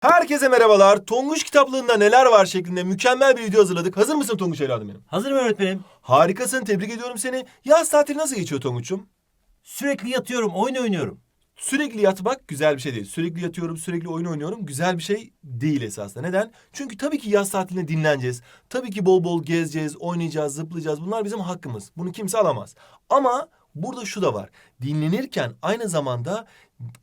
Herkese merhabalar. Tonguç kitaplığında neler var şeklinde mükemmel bir video hazırladık. Hazır mısın Tonguç evladım benim? Hazırım öğretmenim. Harikasın. Tebrik ediyorum seni. Yaz tatili nasıl geçiyor Tonguç'um? Sürekli yatıyorum, oyun oynuyorum. Sürekli yatmak güzel bir şey değil. Sürekli yatıyorum, sürekli oyun oynuyorum. Güzel bir şey değil esasında. Neden? Çünkü tabii ki yaz tatilinde dinleneceğiz. Tabii ki bol bol gezeceğiz, oynayacağız, zıplayacağız. Bunlar bizim hakkımız. Bunu kimse alamaz. Ama burada şu da var. Dinlenirken aynı zamanda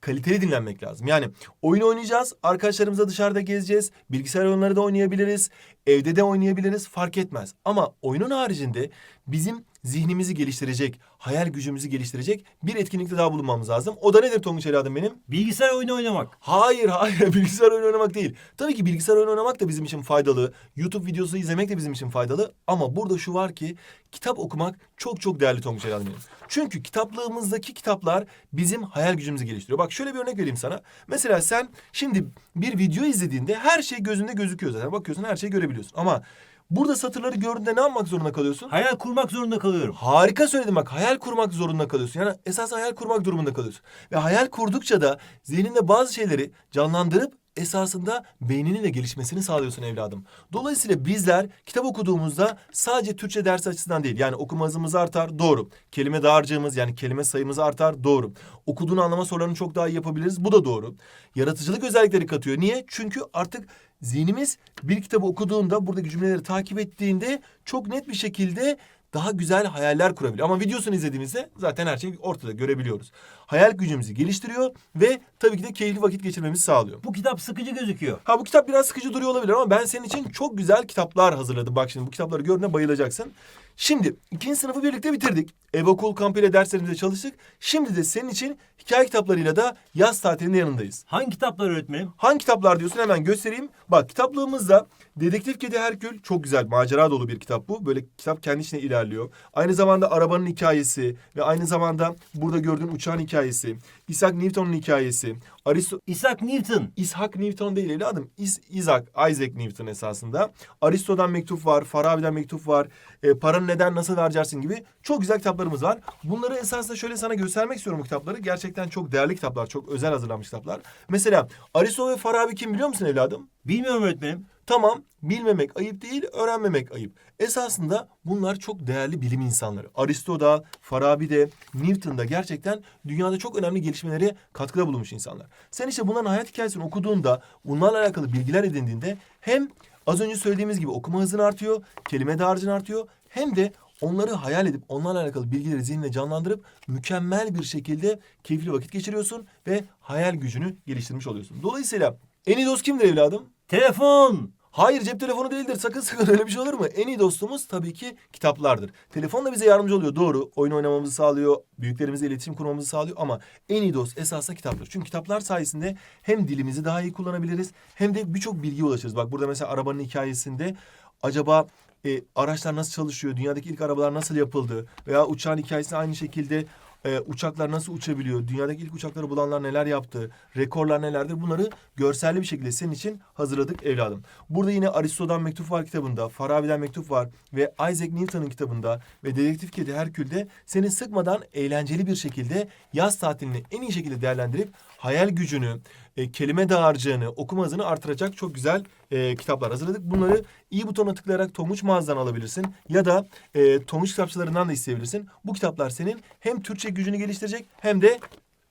kaliteli dinlenmek lazım. Yani oyun oynayacağız, arkadaşlarımızla dışarıda gezeceğiz, bilgisayar oyunları da oynayabiliriz, evde de oynayabiliriz fark etmez. Ama oyunun haricinde bizim zihnimizi geliştirecek, hayal gücümüzü geliştirecek bir etkinlikte daha bulunmamız lazım. O da nedir Tonguç evladım benim? Bilgisayar oyunu oynamak. Hayır hayır bilgisayar oyunu oynamak değil. Tabii ki bilgisayar oyunu oynamak da bizim için faydalı. YouTube videosu izlemek de bizim için faydalı. Ama burada şu var ki kitap okumak çok çok değerli Tonguç evladım benim. Çünkü kitaplığımızdaki kitaplar bizim hayal gücümüzü geliştiriyor. Bak şöyle bir örnek vereyim sana. Mesela sen şimdi bir video izlediğinde her şey gözünde gözüküyor zaten. Bakıyorsun her şeyi görebiliyorsun. Ama burada satırları gördüğünde ne yapmak zorunda kalıyorsun? Hayal kurmak zorunda kalıyorum. Harika söyledin bak hayal kurmak zorunda kalıyorsun. Yani esas hayal kurmak durumunda kalıyorsun. Ve hayal kurdukça da zihninde bazı şeyleri canlandırıp esasında beyninin de gelişmesini sağlıyorsun evladım. Dolayısıyla bizler kitap okuduğumuzda sadece Türkçe ders açısından değil. Yani okuma hızımız artar doğru. Kelime dağarcığımız yani kelime sayımız artar doğru. Okuduğunu anlama sorularını çok daha iyi yapabiliriz. Bu da doğru. Yaratıcılık özellikleri katıyor. Niye? Çünkü artık zihnimiz bir kitabı okuduğunda buradaki cümleleri takip ettiğinde çok net bir şekilde daha güzel hayaller kurabiliyor. Ama videosunu izlediğimizde zaten her şeyi ortada görebiliyoruz. Hayal gücümüzü geliştiriyor ve tabii ki de keyifli vakit geçirmemizi sağlıyor. Bu kitap sıkıcı gözüküyor. Ha bu kitap biraz sıkıcı duruyor olabilir ama ben senin için çok güzel kitaplar hazırladım. Bak şimdi bu kitapları gördüğünde bayılacaksın. Şimdi ikinci sınıfı birlikte bitirdik. Ev okul kampıyla derslerimize çalıştık. Şimdi de senin için hikaye kitaplarıyla da yaz tatilinde yanındayız. Hangi kitaplar öğretmenim? Hangi kitaplar diyorsun hemen göstereyim. Bak kitaplığımızda Dedektif Kedi Herkül çok güzel macera dolu bir kitap bu. Böyle kitap kendi içine ilerliyor. Aynı zamanda arabanın hikayesi ve aynı zamanda burada gördüğün uçağın hikayesi. Isaac Newton'un hikayesi. Aristo Isaac Newton. İshak Newton değil evladım. Is Isaac, Isaac Newton esasında. Aristo'dan mektup var, Farabi'den mektup var. E, neden nasıl vereceksin gibi çok güzel kitaplarımız var. Bunları esasında şöyle sana göstermek istiyorum bu kitapları. Gerçekten çok değerli kitaplar, çok özel hazırlanmış kitaplar. Mesela Aristo ve Farabi kim biliyor musun evladım? Bilmiyorum öğretmenim. Tamam, bilmemek ayıp değil, öğrenmemek ayıp. Esasında bunlar çok değerli bilim insanları. Aristo'da, Farabi'de, Newton'da gerçekten dünyada çok önemli gelişmelere katkıda bulunmuş insanlar. Sen işte bunların hayat hikayesini okuduğunda, bunlarla alakalı bilgiler edindiğinde hem az önce söylediğimiz gibi okuma hızın artıyor, kelime dağarcığın artıyor hem de onları hayal edip onlarla alakalı bilgileri zihninde canlandırıp mükemmel bir şekilde keyifli vakit geçiriyorsun ve hayal gücünü geliştirmiş oluyorsun. Dolayısıyla en iyi dost kimdir evladım? Telefon. Hayır cep telefonu değildir. Sakın sakın öyle bir şey olur mu? En iyi dostumuz tabii ki kitaplardır. Telefon da bize yardımcı oluyor doğru. Oyun oynamamızı sağlıyor. Büyüklerimizle iletişim kurmamızı sağlıyor ama en iyi dost esasında kitaptır. Çünkü kitaplar sayesinde hem dilimizi daha iyi kullanabiliriz hem de birçok bilgiye ulaşırız. Bak burada mesela arabanın hikayesinde acaba e, araçlar nasıl çalışıyor, dünyadaki ilk arabalar nasıl yapıldı veya uçağın hikayesi aynı şekilde e, uçaklar nasıl uçabiliyor, dünyadaki ilk uçakları bulanlar neler yaptı, rekorlar nelerdir bunları görselli bir şekilde senin için hazırladık evladım. Burada yine Aristo'dan mektup var kitabında, Farabi'den mektup var ve Isaac Newton'un kitabında ve Dedektif Kedi Herkül'de seni sıkmadan eğlenceli bir şekilde yaz tatilini en iyi şekilde değerlendirip hayal gücünü, e, kelime dağarcığını, okuma hızını artıracak çok güzel e, kitaplar hazırladık. Bunları iyi butona tıklayarak Tonguç mağazadan alabilirsin ya da e, Tonguç kitapçılarından da isteyebilirsin. Bu kitaplar senin hem Türkçe gücünü geliştirecek hem de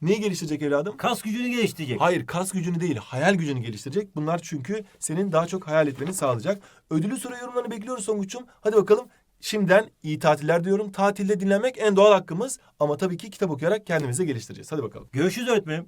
neyi geliştirecek evladım? Kas gücünü geliştirecek. Hayır kas gücünü değil hayal gücünü geliştirecek. Bunlar çünkü senin daha çok hayal etmeni sağlayacak. Ödülü soru yorumlarını bekliyoruz Tonguç'um. Hadi bakalım şimdiden iyi tatiller diyorum. Tatilde dinlenmek en doğal hakkımız ama tabii ki kitap okuyarak kendimizi geliştireceğiz. Hadi bakalım. Görüşürüz öğretmenim.